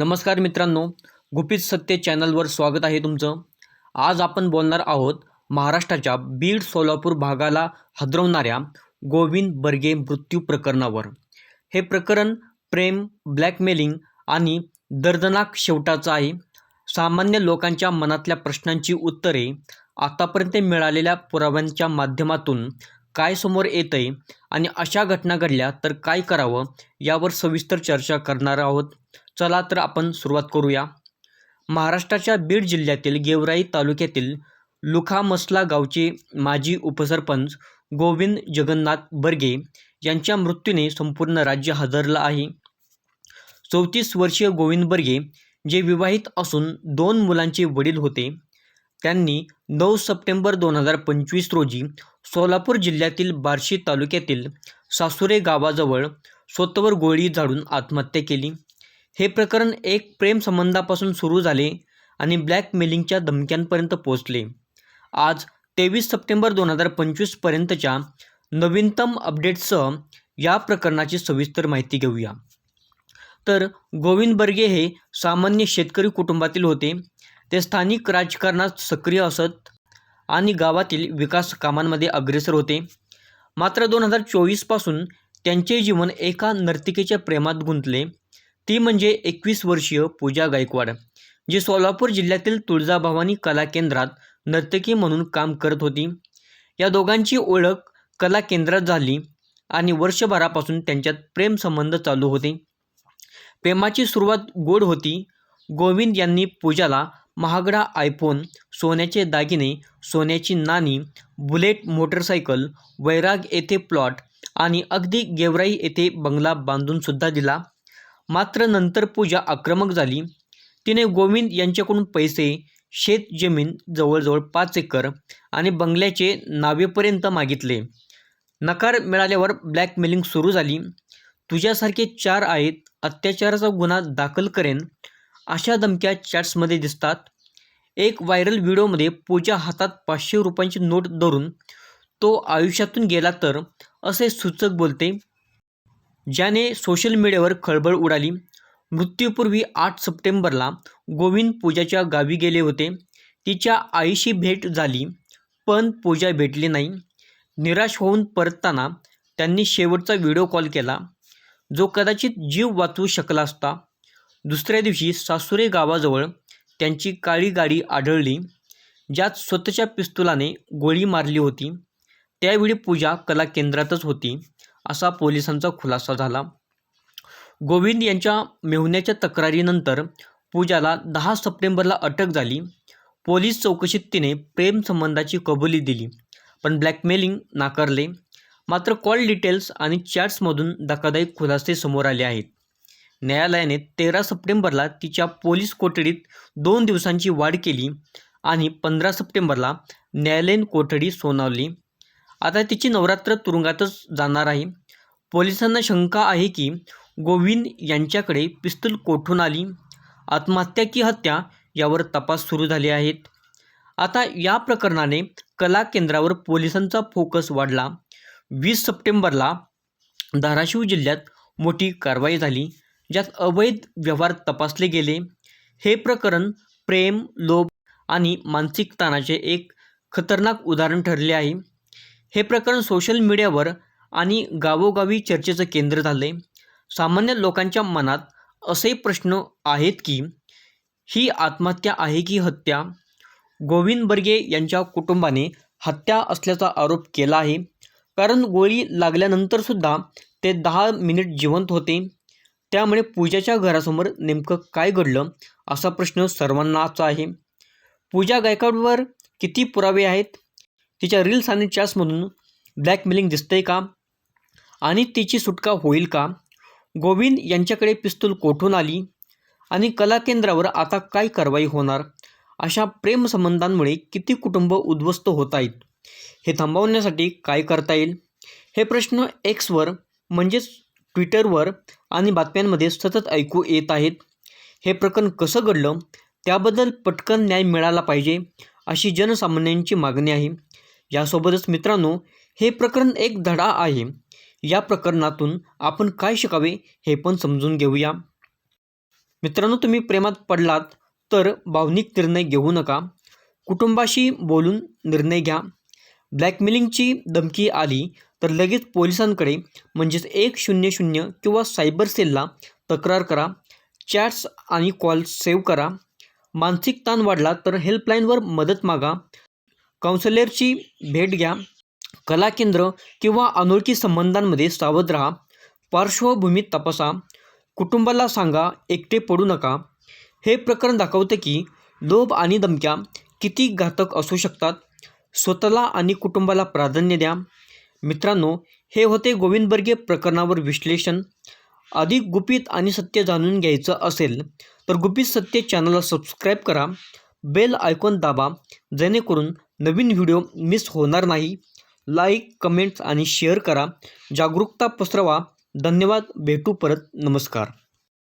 नमस्कार मित्रांनो गुपित सत्य चॅनलवर स्वागत आहे तुमचं. आज आपण बोलणार आहोत महाराष्ट्राच्या बीड सोलापूर भागाला हदरवणाऱ्या गोविंद बर्गे मृत्यू प्रकरणावर. हे प्रकरण प्रेम ब्लॅकमेलिंग आणि दर्दनाक शेवटाचं आहे. सामान्य लोकांच्या मनातल्या प्रश्नांची उत्तरे आतापर्यंत मिळालेल्या पुराव्यांच्या माध्यमातून काय समोर येतंय आणि अशा घटना घडल्या तर काय करावं यावर सविस्तर चर्चा करणार आहोत. चला तर आपण सुरुवात करूया. महाराष्ट्राच्या बीड जिल्ह्यातील गेवराई तालुक्यातील लुखामसला गावचे माजी उपसरपंच गोविंद जगन्नाथ बर्गे यांच्या मृत्यूने संपूर्ण राज्य हादरलं आहे. चौतीस वर्षीय गोविंद बर्गे जे विवाहित असून दोन मुलांचे वडील होते त्यांनी नऊ सप्टेंबर दोन हजार पंचवीस रोजी सोलापूर जिल्ह्यातील बार्शी तालुक्यातील सासुरे गावाजवळ स्वतःवर गोळी झाडून आत्महत्या केली. हे प्रकरण एक प्रेम संबंधापासून सुरू झाले आणि ब्लॅकमेलिंगच्या धमक्यांपर्यंत पोहोचले. आज तेवीस सप्टेंबर दोन हजार पंचवीसपर्यंतच्या नवीनतम अपडेट्ससह या प्रकरणाची सविस्तर माहिती घेऊया. तर गोविंद बर्गे हे सामान्य शेतकरी कुटुंबातील होते. ते स्थानिक राजकारणात सक्रिय असत आणि गावातील विकास कामांमध्ये अग्रेसर होते. मात्र दोन हजार चोवीसपासून त्यांचे जीवन एका नर्तिकेच्या प्रेमात गुंतले. ती म्हणजे एकवीस वर्षीय पूजा गायकवाड जी सोलापूर जिल्ह्यातील तुळजाभवानी कला केंद्रात नर्तकी म्हणून काम करत होती. या दोघांची ओळख कला केंद्रात झाली आणि वर्षभरापासून त्यांच्यात प्रेम संबंध चालू होते. प्रेमाची सुरुवात गोड होती. गोविंद यांनी पूजाला महागडा आयफोन सोन्याचे दागिने सोन्याची नाणी बुलेट मोटरसायकल वैराग येथे प्लॉट आणि अगदी गेवराई येथे बंगला बांधूनसुद्धा दिला. मात्र नंतर पूजा आक्रमक झाली. तिने गोविंद यांच्याकडून पैसे शेत जमीन जवळजवळ पाच एकर आणि बंगल्याचे नावेपर्यंत मागितले. नकार मिळाल्यावर ब्लॅकमेलिंग सुरू झाली. तुझ्यासारखे चार आहेत अत्याचाराचा गुन्हा दाखल करेन अशा धमक्या चॅट्समध्ये दिसतात. एक व्हायरल व्हिडिओमध्ये पूजा हातात पाचशे रुपयांची नोट धरून तो आयुष्यातून गेला तर असे सूचक बोलते ज्याने सोशल मीडियावर खळबळ उडाली. मृत्यूपूर्वी आठ सप्टेंबरला गोविंद पूजाच्या गावी गेले होते. तिच्या आईशी भेट झाली पण पूजा भेटली नाही. निराश होऊन परतताना त्यांनी शेवटचा व्हिडिओ कॉल केला. जो कदाचित जीव वाचवू शकला असता. दुसऱ्या दिवशी सासुरे गावाजवळ त्यांची काळी गाडी आढळली ज्यात स्वतःच्या पिस्तुलाने गोळी मारली होती. त्यावेळी पूजा कला केंद्रातच होती. असा पोलिसांचा खुलासा झाला. गोविंद यांच्या मेहुण्याच्या तक्रारीनंतर पूजाला दहा सप्टेंबरला अटक झाली. पोलीस चौकशीत तिने प्रेमसंबंधाची कबुली दिली पण ब्लॅकमेलिंग नाकारले. मात्र कॉल डिटेल्स आणि चॅट्समधून धक्कादायक खुलासे समोर आले आहेत. न्यायालयाने तेरा सप्टेंबरला तिच्या पोलीस कोठडीत दोन दिवसांची वाढ केली आणि पंधरा सप्टेंबरला न्यायालयीन कोठडी सोनावली. आता तिची नवरात्र तुरुंगातच जाणार आहे. पोलिसांना शंका आहे की गोविंद यांच्याकडे पिस्तूल कोठून आली? आत्महत्या की हत्या यावर तपास सुरू झाले आहेत. आता या प्रकरणाने कला केंद्रावर पोलिसांचा फोकस वाढला. वीस सप्टेंबरला धाराशिव जिल्ह्यात मोठी कारवाई झाली ज्यात अवैध व्यवहार तपासले गेले. हे प्रकरण प्रेम लोभ आणि मानसिक ताणाचे एक खतरनाक उदाहरण ठरले आहे. हे प्रकरण सोशल मीडियावर आणि गावोगावी चर्चेचं केंद्र झाले सामान्य लोकांच्या मनात असे प्रश्न आहेत की ही आत्महत्या आहे की हत्या? गोविंद बर्गे यांच्या कुटुंबाने हत्या असल्याचा आरोप केला आहे. कारण गोळी लागल्यानंतरसुद्धा ते दहा मिनिट जिवंत होते. त्यामुळे पूजाच्या घरासमोर नेमकं काय घडलं असा प्रश्न सर्वांनाच आहे. पूजा गायकवाडवर किती पुरावे आहेत? तिच्या रील्स आणि चॅट्समधून ब्लॅकमेलिंग दिसतंय का? आणि तिची सुटका होईल का? गोविंद यांच्याकडे पिस्तूल कोठून आली? आणि कला केंद्रावर आता काय कारवाई होणार? अशा प्रेमसंबंधांमुळे किती कुटुंब उद्ध्वस्त होत आहेत? हे थांबवण्यासाठी काय करता येईल? हे प्रश्न एक्सवर म्हणजेच ट्विटरवर आणि बातम्यांमध्ये सतत ऐकू येत आहेत. हे प्रकरण कसं घडलं? त्याबद्दल पटकन न्याय मिळाला पाहिजे अशी जनसामान्यांची मागणी आहे. यासोबतच मित्रांनो हे प्रकरण एक धडा आहे. या प्रकरणातून आपण काय शिकावे हे पण समजून घेऊया. मित्रांनो तुम्ही प्रेमात पडलात तर भावनिक निर्णय घेऊ नका. कुटुंबाशी बोलून निर्णय घ्या. ब्लॅकमेलिंगची धमकी आली तर लगेच पोलिसांकडे म्हणजेच एक शून्य शून्य किंवा सायबर सेलला तक्रार करा. चॅट्स आणि कॉल सेव्ह करा. मानसिक ताण वाढला तर हेल्पलाईनवर मदत मागा. काउन्सिलरची भेट घ्या. कला केंद्र किंवा अनोळखी संबंधांमध्ये सावध राहा. पार्श्वभूमी तपासा. कुटुंबाला सांगा एकटे पडू नका. हे प्रकरण दाखवतं की लोभ आणि धमक्या किती घातक असू शकतात. स्वतःला आणि कुटुंबाला प्राधान्य द्या. मित्रांनो हे होते गोविंदबर्गे प्रकरणावर विश्लेषण. अधिक गुपित आणि सत्य जाणून घ्यायचं असेल तर गुपित सत्य चॅनलला सबस्क्राईब करा. बेल आयकॉन दाबा जेणेकरून नवीन व्हिडिओ मिस होणार नाही. लाईक कमेंट्स आणि शेअर करा. जागरूकता पसरवा. धन्यवाद. भेटू परत. नमस्कार.